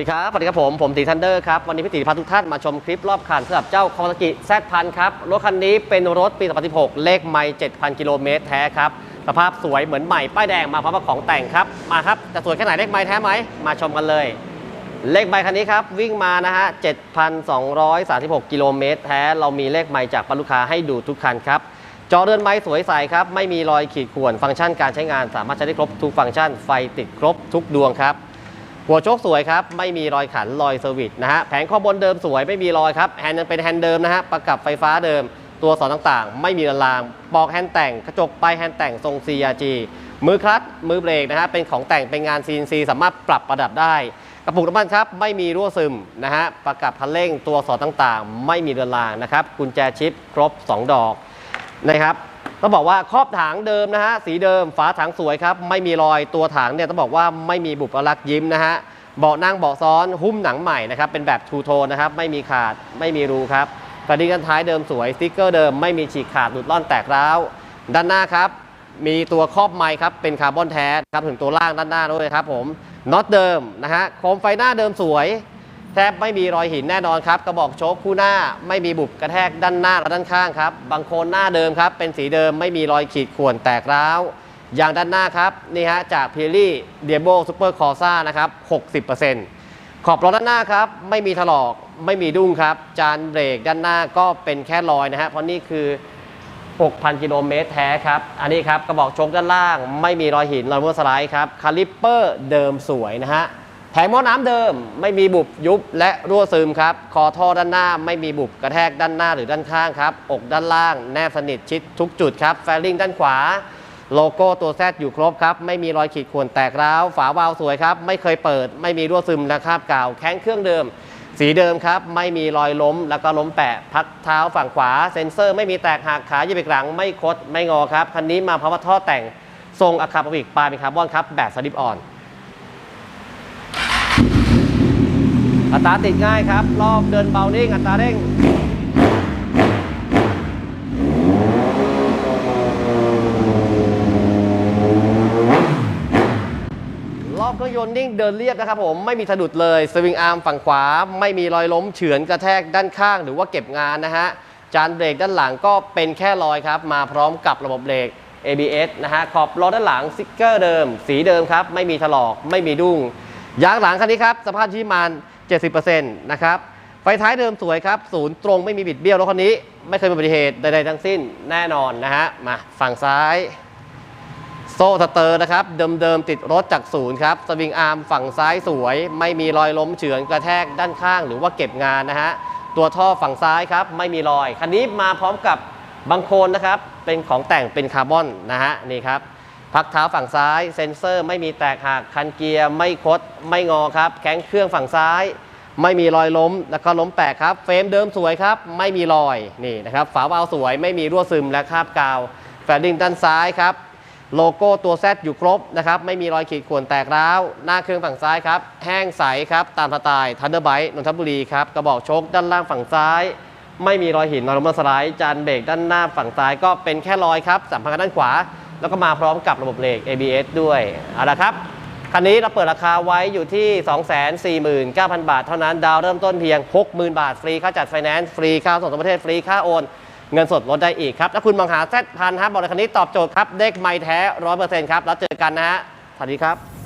วัสดีครับ สวัสดีครับผม ผมตีทันเดอร์ครับ วันนี้พี่ตีพาทุกท่านมาชมคลิปรอบคันสำหรับเจ้าคาวาซากิแซดพันครับ รถคันนี้เป็นรถปี 2016 เลขไม่ 7,000 กิโลเมตรแท้ครับ สภาพสวยเหมือนใหม่ ป้ายแดงมาพร้อมกับของแต่งครับ มาครับ จะสวยแค่ไหนเลขไม่แท้ไหม มาชมกันเลย เลขใบคันนี้ครับ วิ่งมานะฮะ 7,236 กิโลเมตรแท้ เรามีเลขใบจากปลูกค้าให้ดูทุกคันครับจอเรือนไม้สวยใสครับ ไม่มีรอยขีดข่วน ฟังก์ชันการใช้งานสามารถใช้ได้ครบทุกฟังก์ชัน ไฟติดครบทุกดวงครับ หัวโชคสวยครับไม่มีรอยขันรอยเซอร์วิสนะฮะแผงข้อบนเดิมสวยไม่มีรอยครับแฮนด์ยังเป็นแฮนด์เดิมนะฮะประกับไฟฟ้าเดิม ตัวสอนต่างๆ ไม่มีระลางปอกแฮนด์แต่งกระจกปลายแฮนด์แต่งทรง CRG มือคลัตช์มือเบรกนะฮะเป็นของแต่งเป็นงาน CNC สามารถปรับประดับได้ กระปุกน้ำมันครับไม่มีรั่วซึมนะฮะประกับคันเร่งตัวสอนต่างๆ ไม่มีเรือนรางนะครับกุญแจชิปครบ 2 ดอกนะครับ ต้องบอกว่าครอบถังเดิมนะฮะสีเดิมฝาถังสวยครับ ไม่มีรอยตัวถังเนี่ยต้องบอกว่าไม่มีบุบลักษ์ยิ้มนะฮะเบาะนั่งเบาะซ้อนหุ้มหนังใหม่นะครับเป็นแบบทูโทนนะครับไม่มีขาดไม่มีรูครับกระดิ่งกันท้ายเดิมสวยสติ๊กเกอร์เดิมไม่มีฉีกขาดหลุดล่อนแตกร้าวด้านหน้าครับมีตัวครอบไม้ครับเป็นคาร์บอนแท้ครับถึงตัวล่างด้านหน้าด้วยครับผมน็อตเดิมนะฮะโคมไฟหน้าเดิมสวย แทบไม่มีรอยหินแน่นอนครับ กระบอกโชคคู่หน้าไม่มีบุบกระแทกด้านหน้าและด้านข้างครับ บางโคนหน้าเดิมครับ เป็นสีเดิมไม่มีรอยขีดข่วนแตกร้าวอย่างด้านหน้าครับนี่ฮะจากพีรี่เดียโบซูเปอร์คอร์ซ่านะครับ 60%ขอบล้อด้านหน้าครับ ไม่มีถลอกไม่มีดุ้งครับ จานเบรกด้านหน้าก็เป็นแค่รอยนะฮะเพราะนี่คือ 6,000 กิโลเมตรแท้ครับ อันนี้ครับกระบอกโชคด้านล่าง ไม่มีรอยหินรอยมั่วสไลด์ครับคาลิปเปอร์เดิมสวยนะฮะ แผงหม้อน้ำเดิมไม่มีบุบยุบและรั่วซึมครับ คอท่อด้านหน้าไม่มีบุบกระแทกด้านหน้าหรือด้านข้างครับ อกด้านล่างแนบสนิทชิดทุกจุดครับ แฟลิงด้านขวา โลโก้ตัวแซดอยู่ครบครับ ไม่มีรอยขีดข่วนแตกร้าว ฝาวาล์วสวยครับ ไม่เคยเปิด ไม่มีรั่วซึมและคราบกาว แข้งเครื่องเดิม สีเดิมครับ ไม่มีรอยล้ม แล้วก็ล้มแปะ พักเท้าฝั่งขวา เซ็นเซอร์ ไม่มีแตกหักขายีบหลัง ไม่คด ไม่งอครับ คันนี้มาพร้อมท่อแต่งทรงอะคาปวิกปลายเป็นคาร์บอนครับ แบบสลิปออน อัตราติดง่ายครับ รอบเดินเบานิ่งอัตราเร่งรอบเครื่องยนต์นิ่งเดินเรียบนะครับผมไม่มีสะดุดเลยสวิงอาร์มฝั่งขวา ไม่มีรอยล้มเฉือนกระแทกด้านข้างหรือว่าเก็บงานนะฮะจานเบรกด้านหลังก็เป็นแค่รอยครับ มาพร้อมกับระบบเบรก ABS นะฮะขอบล้อด้านหลังสติ๊กเกอร์เดิม สีเดิมครับ ไม่มีถลอกไม่มีดุ้งยางหลังคันนี้ครับ สภาพที่มาณ 70%นะครับ ไฟท้ายเดิมสวยครับ ศูนย์ตรงไม่มีบิดเบี้ยวรถคันนี้ ไม่เคยมีอุบัติเหตุใดๆทั้งสิ้นแน่นอนนะฮะ มาฝั่งซ้าย โซ่สเตอร์นะครับ เดิมๆติดรถจากศูนย์ครับ สวิงอาร์มฝั่งซ้ายสวย ไม่มีรอยล้มเฉือนกระแทกด้านข้างหรือว่าเก็บงานนะฮะ ตัวท่อฝั่งซ้ายครับ ไม่มีรอย คันนี้มาพร้อมกับบังโคนนะครับ เป็นของแต่งเป็นคาร์บอนนะฮะ นี่ครับ พักเท้าฝั่งซ้าย เซ็นเซอร์ไม่มีแตกหักคันเกียร์ไม่คดไม่งอครับแข้งเครื่องฝั่งซ้าย ไม่มีรอยล้มแล้วก็ล้มแปะครับ เฟรมเดิมสวยครับ ไม่มีรอยนี่นะครับฝาวาล์วสวยไม่มีรั่วซึมและคราบกาว แฟลดิ้งด้านซ้ายครับโลโก้ตัว Z อยู่ครบนะครับไม่มีรอยขีดข่วนแตกร้าว หน้าเครื่องฝั่งซ้ายครับแห้งใสครับตามสไตล์ทันเดอร์ไบต์นนทบุรีครับกระบอกโชคด้านล่างฝั่งซ้าย ไม่มีรอยหินรอยล้มสไลด์จานเบรกด้านหน้าฝั่งซ้ายก็เป็นแค่รอยครับสัมพันธ์ด้านขวา แล้วก็มาพร้อมกับระบบเบรก ABS ด้วยเอาละครับคันนี้เราเปิดราคาไว้อยู่ที่ 249,000 บาท เท่านั้น ดาวเริ่มต้นเพียง 60,000 บาท ฟรี ค่าจัดไฟแนนซ์ ฟรี ค่าส่งต่างประเทศ ฟรี ค่าโอน เงินสดลดได้อีกครับ ถ้าคุณมองหาแซดพันครับบอกเลยคันนี้ตอบโจทย์ครับ เด็กไม่แท้ 100%ครับ แล้วเจอกันนะฮะ สวัสดีครับ